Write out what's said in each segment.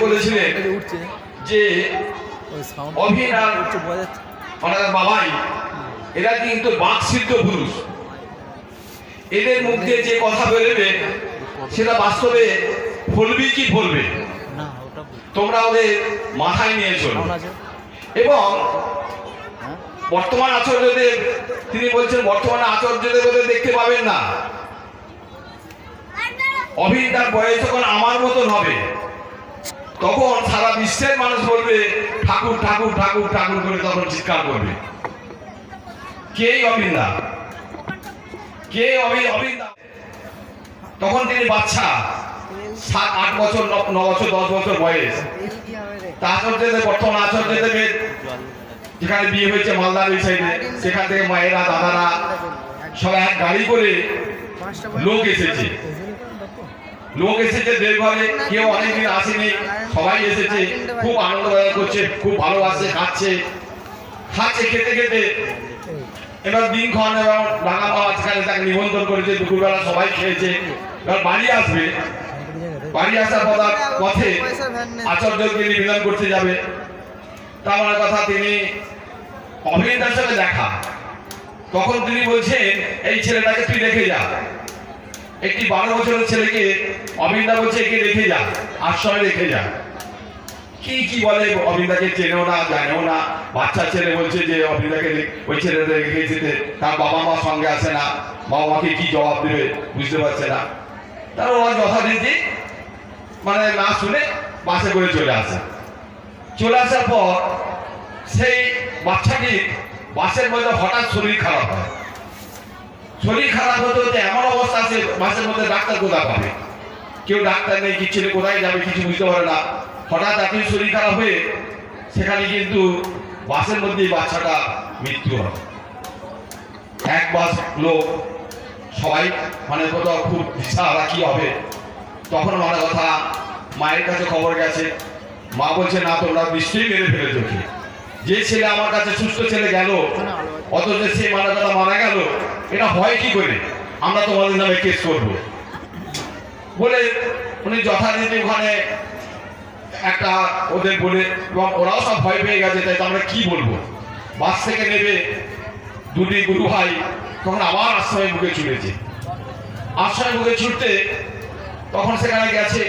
বলেছিলেন যে অভিন আর ওনার বাবাই এরা কিন্তু বাক সিদ্ধ পুরুষ। এদের মুখ দিয়ে যে কথা বেরোবে সেটা বাস্তবে ফলবি কি ফলবে? তোমরা ওদের মাথায় নিয়ে চলো। এবং হ্যাঁ? বর্তমান আচার্যদেব তিনি বলছেন বর্তমান আচার্যদেব ওদের দেখতে পাবেন না। অভিন তার বয়স যখন আমার মতন হবে তখন সারা বিশ্বের মানুষ বলবে, ঠাকুর ঠাকুর ঠাকুর ঠাকুর করে তখন চিৎকার করবে। কে অবিন্দা কে অবিন্দা তখন তিনি বাচ্চা সাত, আট বছর, ন- বছর, দশ বছর বয়স। তা বর্তমান আচার্যদেবের যেখানে বিয়ে হয়েছে মালদার ওই সাইডে সেখান থেকে মায়েরা, দাদারা সবাই এক গাড়ি করে লোক এসেছে। লোক এসেছে দেড়ঘরে কেউ অনেকদিন আসেনি, সবাই এসেছে, খুব আনন্দ করছে, খুব ভালোবাসে, খাচ্ছে। খাচ্ছে, খেতে খেতে। এবার দিন খাওয়ান এবং রাঙা পাওয়া সেখানে তাকে নিমন্ত্রণ করেছে, দুপুরবেলা সবাই খেয়েছে। এবার বাড়ি আসবে। বাড়ি আসার পথ পথে আচার্যকে নিবেদন করতে যাবে। তার কথা তিনি অভিনেতার সাথে দেখা। তখন তিনি বলছেন, এই ছেলেটাকে তুই রেখে যা। একটি বারো বছরের ছেলেকে অবিন্দা বলছে, একে রেখে যা আশ্রমে রেখে যা। কি কি বলে? অবিন্দাকে চেনেও না, জানেও না। বাচ্চা ছেলে বলছে যে, অবিন্দাকে ওই ছেলেটা রেখে যেতে তার বাবা মা সঙ্গে আসে না। বাবা মাকে কি জবাব দেবে বুঝতে পারছে না। তার ওরা যথারীতি মানে না শুনে বাসে করে চলে আসে। চলে আসার পর সেই বাচ্চাটি বাসের মধ্যে হঠাৎ শরীর খারাপ হয়। শরীর খারাপ হতে হতে এমন অবস্থা আছে বাসের মধ্যে ডাক্তার কোথায় পাবে। কেউ ডাক্তার নেই, কিছু কোথায় যাবে, কিছু বুঝতে পারে না। হঠাৎ এতই শরীর খারাপ হয়ে সেখানে কিন্তু বাসের মধ্যেই বাচ্চাটা মৃত্যু হয়। এক বাস লোক, সবাই মানে কোথাও খুব দিশাহারা কি হবে, তখন মানে কথা, মায়ের কাছে খবর গেছে। মা বলছে, না, তোমরা নিশ্চয়ই মেরে ফেলেছো কি যে ছেলে আমার কাছে সুস্থ ছেলে গেল, অথচ সে মারা কথা মারা গেল এটা হয় কি করে? আমরা তোমাদের নামে কেস করব। বলে উনি যথারীতি ওখানে একটা ওদের বলে, এবং ওরাও সব ভয় পেয়ে গেছে, তাই আমরা কি বলব? বাস থেকে নেবে দুটি গুরু ভাই তখন আবার আশ্রমে বুকে ছুটেছে। আশ্রমে বুকে ছুটতে তখন সেখানে গেছে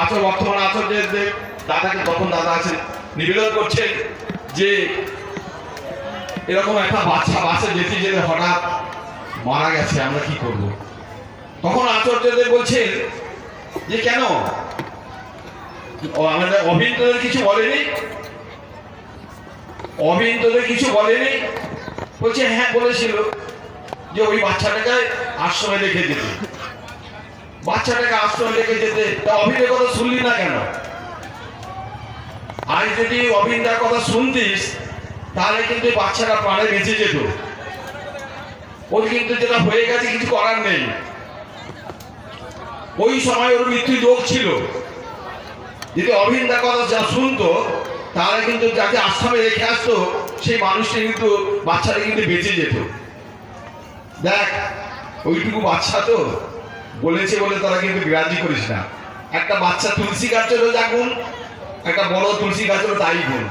আচর, বর্তমান আচার্যদের দাদাকে, তখন দাদা আছে নিবেদন করছেন যে এরকম একটা বাচ্চা বাসে যেতে যেতে হঠাৎ মারা গেছে, আমরা কি করব? তখন আচার্যদের বলছেন যে, কেন? আমাদের অভিন্দদের কিছু বলেনি? অভিন্দদের কিছু বলেনি? বলছে হ্যাঁ বলেছিল যে, ওই বাচ্চাটাকে আশ্রমে রেখে যেতে। বাচ্চাটাকে আশ্রমে রেখে যেতে, তা অভিনয়ের কথা শুনলি না কেন? আজ যদি অভিনদার কথা শুনতিস, তাহলে কিন্তু এই বাচ্চাটা প্রাণে বেঁচে যেত। ওর কিন্তু যেটা হয়ে গেছে, কিছু করার নেই। ওই সময় ওর মৃত্যু যোগ ছিল। যদি অভিনদার কথা যা শুনতো, তাহলে কিন্তু যাকে আশ্রমে রেখে আসতো, সেই মানুষটা কিন্তু বাচ্চাটা কিন্তু বেঁচে যেত। দেখ, ওইটুকু বাচ্চা তো বলেছে বলে তারা কিন্তু বিরাজি করিস না। একটা বাচ্চা তুলসী গাছেরও যা গুণ, একটা বড় তুলসী গাছেরও তাই গুণ।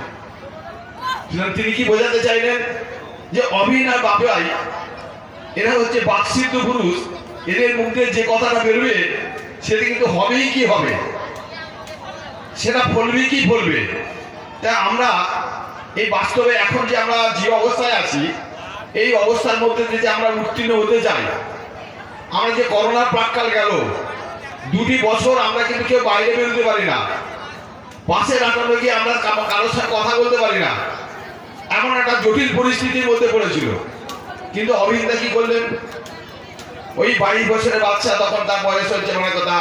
তিনি কি বোঝাতে চাইলেন যে অভিন আর বাবাই এরা হচ্ছে বাকসিদ্ধ পুরুষ। এদের মুখ যে কথাটা বেরোবে, সেটা কিন্তু হবেই কি হবে? সেটা ফলবে কি ফলবে? তা আমরা এই বাস্তবে এখন যে আমরা যে অবস্থায় আছি, এই অবস্থার মধ্যে যে আমরা উত্তীর্ণ হতে চাই। আমরা যে করোনার প্রাককাল গেল, দুটি বছর আমরা কিন্তু কেউ বাইরে বেরোতে পারি না। বাসে রাখানো গিয়ে আমরা কারোর সাথে কথা বলতে পারি না। এমন একটা জটিল পরিস্থিতির মধ্যে পড়েছিল। কিন্তু অভিনেতা কি করলেন ওই বাইশ বছরের বাচ্চা তখন তার বয়স হচ্ছে মানে কথা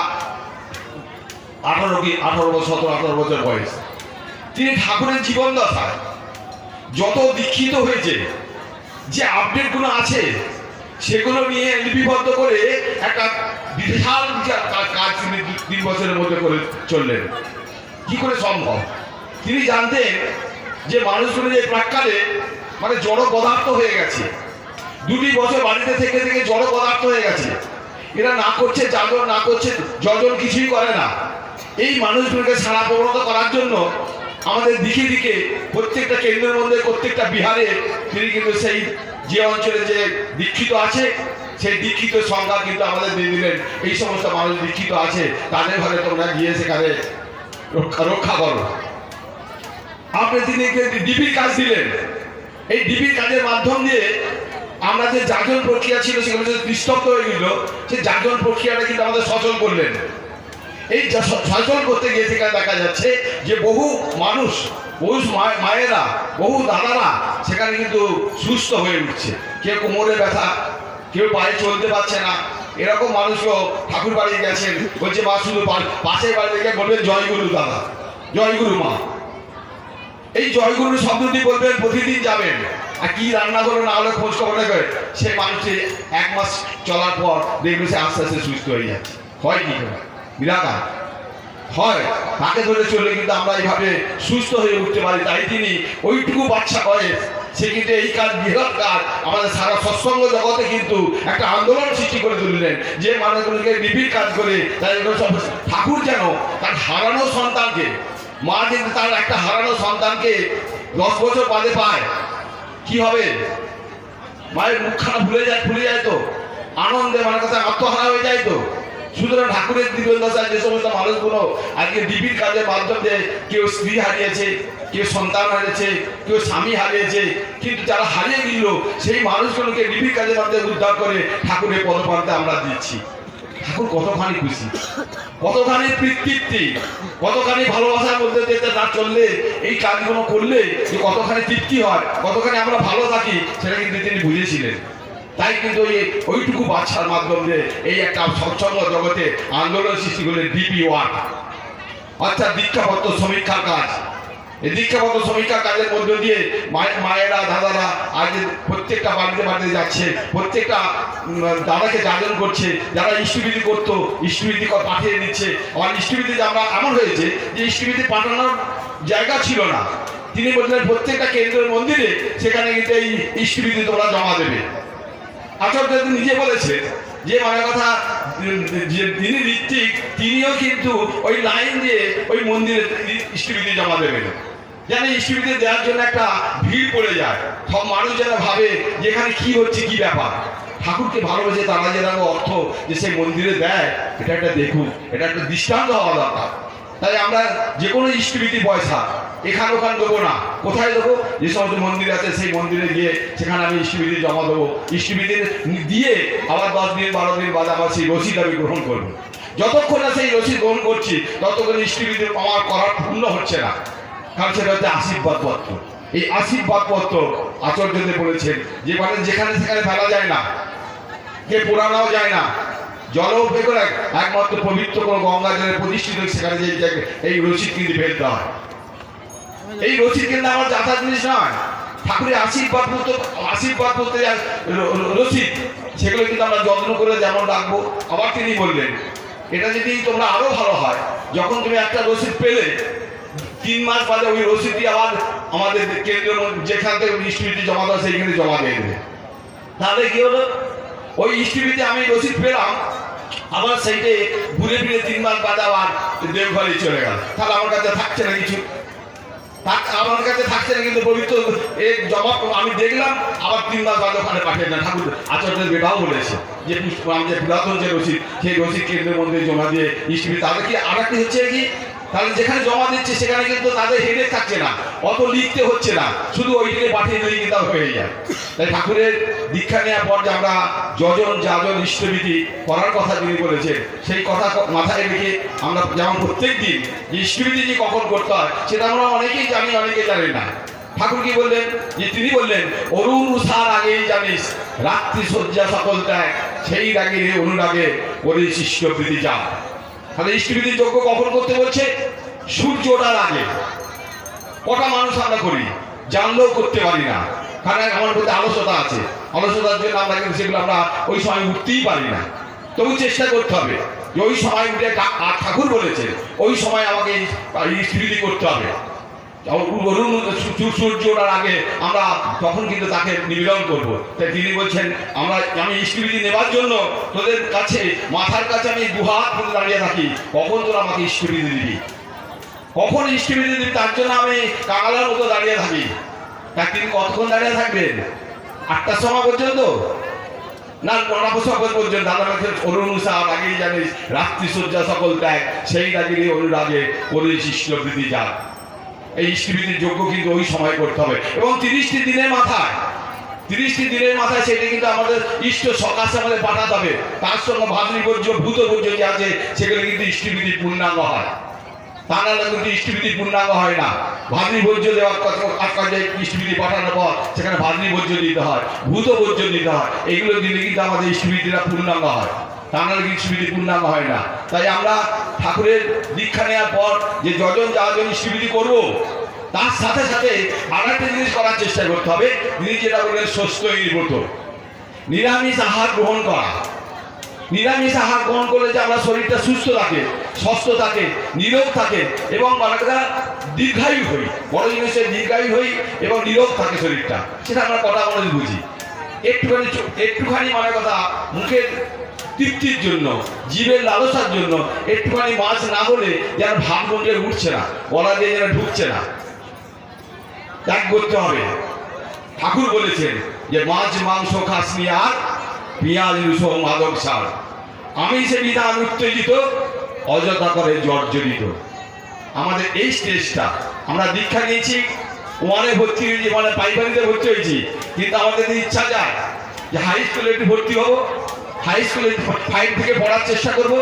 আঠারো কি, আঠারো বছর, সতেরো, আঠারো বছর বয়স। তিনি ঠাকুরের জীবন দশায় যত দীক্ষিত হয়েছে, যে আপডেটগুলো আছে, সেগুলো নিয়ে লিপিবদ্ধ করে একটা বিশাল কাজ তিনি তিন বছরের মধ্যে করে চললেন। কি করে সম্ভব? তিনি জানতেন যে মানুষগুলো যে প্রাককালে মানে জড় পদার্থ হয়ে গেছে। দুটি বছর বাড়িতে থেকে থেকে জড় পদার্থ হয়ে গেছে। এরা না করছে জাগর না করছে, যজন কিছুই করে না। এই মানুষগুলোকে সারা প্রবণতা করার জন্য আমাদের দিকে দিকে প্রত্যেকটা কেন্দ্রের মধ্যে, প্রত্যেকটা বিহারে তিনি কিন্তু সেই যে অঞ্চলে যে দীক্ষিত আছে, সেই দীক্ষিত সংখ্যা কিন্তু আমাদের দিয়ে দিলেন। এই সমস্ত মানুষ দীক্ষিত আছে, তাদের ঘরে তোমরা গিয়ে সেখানে রক্ষা রক্ষা করো। আপনি তিনি ডিবির কাজ দিলেন। এই ডিবির কাজের মাধ্যম দিয়ে আমরা যে জাগরণ প্রক্রিয়া ছিল সেগুলো যে নিস্তব্ধ হয়ে গেল, সেই জাগরণ প্রক্রিয়াটা কিন্তু আমাদের সচল করলেন। এই সচল করতে গিয়ে সেখানে দেখা যাচ্ছে যে বহু মানুষ, বহু মায়েরা, বহু দাদারা সেখানে কিন্তু সুস্থ হয়ে উঠছে। কেউ কোমরে ব্যথা, কেউ পায়ে চলতে পারছে না। এরকম মানুষও ঠাকুর বাড়ি গেছেন, বলছে, মা, শুধু পাশের বাড়ি থেকে বলবেন জয়গুরু দাদা, জয়গুরু মা। এই জয়গুরু শব্দটি বলবেন, প্রতিদিন যাবেন। আর কি রান্না করে না হলে খোঁজ খবর নেবে সে মানুষটি এক মাস চলার পর দেখবে সে আস্তে আস্তে সুস্থ হয়ে যাচ্ছে হয় কি করে? বিরাকার হয়, তাকে ধরে চলে কিন্তু আমরা এইভাবে সুস্থ হয়ে উঠতে পারি। তাই তিনি ওইটুকু বাচ্চা করে সে কিন্তু এই কাজ, বৃহৎ কাজ, আমাদের সারা সৎসঙ্গ জগতে কিন্তু একটা আন্দোলন সৃষ্টি করে তুললেন। যে মানুষগুলোকে নিবিড় কাজ করে তাদের ঠাকুর যেন তার হারানো সন্তানকে, মা কিন্তু তার একটা হারানো সন্তানকে দশ বছর বাদে পায়। কি হবে? মায়ের মুখখানা ভুলে যায় ভুলে যায় তো। আনন্দে মানে কথা আত্মহারা হয়ে যায় তো। সুতরাং ঠাকুরের দিবেন দশায় যে সমস্ত মানুষগুলো আজকে ডিবির কাজের মাধ্যমে কেউ স্ত্রী হারিয়েছে, কেউ সন্তান হারিয়েছে, কেউ স্বামী হারিয়েছে, কিন্তু যারা হারিয়ে দিল সেই মানুষগুলোকে ডিবির কাজের মাধ্যমে উদ্ধার করে ঠাকুরের পদপ্রান্তে আমরা দিচ্ছি। কতখানি খুশি? কতখানি তৃপ্তি? কতখানি ভালোবাসার মধ্যে দিয়ে না চললে, এই কাজগুলো করলে যে কতখানি তৃপ্তি হয়, কতখানি আমরা ভালো থাকি, সেটা কিন্তু তিনি বুঝেছিলেন। তাই কিন্তু ওই ওইটুকু বাচ্চার মাধ্যমে এই একটা সৎসঙ্গ জগতে আন্দোলন সৃষ্টি করলেন ডিপি ওয়ান অর্থাৎ দীক্ষাপত্র সমীক্ষার কাজ। এই দীক্ষাপত্র সমীক্ষা কাজের মধ্য দিয়ে মায়ের, দাদারা আজ প্রত্যেকটা বাড়িতে বাড়িতে যাচ্ছে, প্রত্যেকটা দাদাকে জাগরণ করছে, যারা ইষ্টবিধি করতো, ইষ্টবিধি পাঠিয়ে দিচ্ছে। আবার ইষ্টবিধি যে আমরা এমন হয়েছে যে ইষ্টবিধি পাঠানোর জায়গা ছিল না। তিনি বললেন, প্রত্যেকটা কেন্দ্রের মন্দিরে সেখানে কিন্তু এই ইষ্টবিধি তোমরা জমা দেবে। আচার্য নিজে বলেছে যে মানে কথা, যে যিনি ঋত্বিক, তিনিও কিন্তু ওই লাইন দিয়ে ওই মন্দিরে ইষ্টবিধি জমা দেবেন। যেন ইষ্টবিধি দেওয়ার জন্য একটা ভিড় পড়ে যায়। সব মানুষ যেন ভাবে যে এখানে কি হচ্ছে, কি ব্যাপার। ঠাকুরকে ভালোবেসে তারা যেরকম অর্থ যে সেই মন্দিরে দেয়, এটা একটা দেখুন, এটা একটা দৃষ্টান্ত হওয়া দরকার। তাই আমরা যে কোনো ইষ্টবিধি পয়সা এখান ওখান দেবো না। কোথায় দেবো? যে সমস্ত মন্দির আছে, সেই মন্দিরে গিয়ে সেখানে আমি ইষ্টবিধি জমা দেবো। ইষ্টবিধি দিয়ে আবার দশ দিন, বারো দিন বাদে আবার সেই রসিদ আমি গ্রহণ করব। যতক্ষণ না সেই রসিদ গ্রহণ করছি, ততক্ষণ ইষ্টবিধি আমার করার পূর্ণ হচ্ছে না। কারণ সেটা হচ্ছে আশীর্বাদ পত্র। এই আশীর্বাদ পত্র আচার্যদের বলেছেন, যে মানে যেখানে সেখানে ফেলা যায় না, কে পোড়ানোও যায় না। জল বের একমাত্র পবিত্র কোনো গঙ্গা জলে প্রতিষ্ঠিত সেখানে যে এই রসিদ কিন্তু ফেলতে হয়। এই রসিদ কিন্তু আমার যাতায়াত জিনিস নয় ঠাকুরের আশীর্বাদ বলতে, আশীর্বাদ র- রসিদ সেগুলো কিন্তু আমরা যত্ন করে যেমন রাখব আবার তিনি বললেন, এটা যদি তোমরা আরও ভালো হয়, যখন তুমি একটা রসিদ পেলে, তিন মাস বাদে ওই রসিদটি আবার আমাদের কেন্দ্র যেখান থেকে ইনস্টিটিউটে জমা দেওয়া সেইখানে জমা দিয়ে দেবে। তাহলে কি হলো? ওই ইস্টিভিতে আমি রসিদ পেলাম, আবার সেইটে ঘুরে ফিরে তিন মাস বাদে আবার দেবঘরে চলে গেল। তাহলে আমার কাছে থাকছে না কিছু। আমার কাছে থাকছে না, কিন্তু পবিত্র এ জবাব আমি দেখলাম, আবার তিন মাস বাদে ওখানে পাঠিয়ে দেন। ঠাকুর, আচার্যের বেটাও বলেছে যে পুষ্প আমি যে পুরাতন যে রসিদ সেই রসিদ কেন্দ্রের মধ্যে জমা দিয়ে ইস্টিভি তাহলে কি আর একটি হচ্ছে কি? তাহলে যেখানে জমা দিচ্ছে সেখানে কিন্তু তাদের হেডেক থাকছে না। অত লিখতে হচ্ছে না। শুধু ওইটিকে পাঠিয়ে দিলেই কিন্তু হয়ে যায়। তাই ঠাকুরের দীক্ষা নেওয়ার পর যে আমরা যজন, যাজন ইষ্টবিধি করার কথা যিনি বলেছেন, সেই কথা মাথায় রেখে আমরা যেমন প্রত্যেক দিন যে ইষ্টবিধি যে কখন করতে হয়, সেটা আমরা অনেকেই জানি, অনেকে জানি না। ঠাকুর কি বললেন? যে তিনি বললেন, অরুণ উষার আগেই জানিস, রাত্রি শয্যা সকল ত্যাগ সেই রাগে অনুরাগে করে শিষ্যবৃত্তি যা। তাহলে ইষ্টবিধি যজ্ঞ কখন করতে বলছে? সূর্য ওঠার আগে। কটা মানুষ আমরা করি? জানলেও করতে পারি না। কারণ আমার মধ্যে আলস্যতা আছে। আলস্যতার জন্য আমরা কিন্তু সেগুলো আমরা ওই সময় উঠতেই পারি না। তবু চেষ্টা করতে হবে ওই সময় উঠে ঠাকুর বলেছে ওই সময় আমাকে স্মৃতি করতে হবে। অরুণ সূর্য সূর্য ওঠার আগে আমরা তখন কিন্তু তাকে নিবেদন করব। তাই তিনি বলছেন, আমরা আমি ইষ্টবিধি নেবার জন্য তোদের কাছে, মাথার কাছে আমি দুহাত করে দাঁড়িয়ে থাকি। কখন তোরা আমাকে ইষ্টবিধি দিবি? কখন ইষ্টবিধি দিবি? তার জন্য আমি কাঙালার মতো দাঁড়িয়ে থাকি। তা তিনি কতক্ষণ দাঁড়িয়ে থাকবেন? আটটার সময় পর্যন্ত? না, নটা সকল পর্যন্ত। দাদা অরুণ সাহার আগেই জানিস, রাত্রি শয্যা সকল ত্যাগ। সেই রাগেরই অনুরাগে করিস ইষ্টবৃদ্ধি যাক এই ইষ্টবৃদ্ধির যোগ্য কিন্তু ওই সময় করতে হবে। এবং তিরিশটি দিনের মাথায়, তিরিশটি দিনের মাথায় সেটা কিন্তু আমাদের ইষ্ট সকাশে আমাদের পাঠাতে হবে। তার সঙ্গে ভাদ্রী বর্জ্য, ভূত বর্জ্য যে আছে, সেগুলো কিন্তু ইষ্টবিধির পূর্ণাঙ্গ হয়। তা নাহলে কিন্তু ইষ্টবিধি পূর্ণাঙ্গ হয় না। ভাদ্রী বর্জ্য দেওয়ার কাজে ইষ্টবিধি পাঠানোর পর, সেখানে ভাদ্রী বর্জ্য দিতে হয়, ভূত বর্জ্য দিতে হয়। এইগুলো দিলে কিন্তু আমাদের ইষ্টবিধিটা পূর্ণাঙ্গ হয়। তা নাহলে কিন্তু ইষ্টবিধি পূর্ণাঙ্গ হয় না। তাই আমরা ঠাকুরের দীক্ষা নেওয়ার পর যে যজন যাওয়াজন ইষ্টবিধি করব, তার সাথে সাথে আর একটা জিনিস করার চেষ্টা করতে হবে। তিনি যেটা বললেন সুস্থ নির্বত। নিরামিষ আহার গ্রহণ করা। নিরামিষ আহার গ্রহণ করলে যে আমরা শরীরটা সুস্থ থাকে, স্বস্থ থাকে নিরোগ থাকে এবং অনেকটা দীর্ঘায়ু হই, বড় জিনিসের দীর্ঘায়ু হই এবং নিরোগ থাকে শরীরটা। সেটা আমরা কথা বলে বুঝি। একটুখানি একটুখানি মানে কথা মুখের তৃপ্তির জন্য, জীবের লালসার জন্য, একটুখানি মাছ না হলে যেন ভাবমন্ডে উঠছে না বলা দিয়ে যেন ঢুকছে না। ত্যাগ করতে হবে। ঠাকুর বলেছেন যে, মাছ, মাংস খাসনি আর পেঁয়াজ রুসো মাদক, সার। আমি সে বিধান উত্তেজিত, অযথা করে জর্জরিত। আমাদের এই স্টেজটা আমরা দীক্ষা নিয়েছি, ওয়ানে ভর্তি হয়েছি মানে প্রাইমারিতে ভর্তি হয়েছি, কিন্তু আমাদের ইচ্ছা যায় যে হাই স্কুলে একটু ভর্তি হব হাই স্কুলে ফাইভ থেকে পড়ার চেষ্টা করব।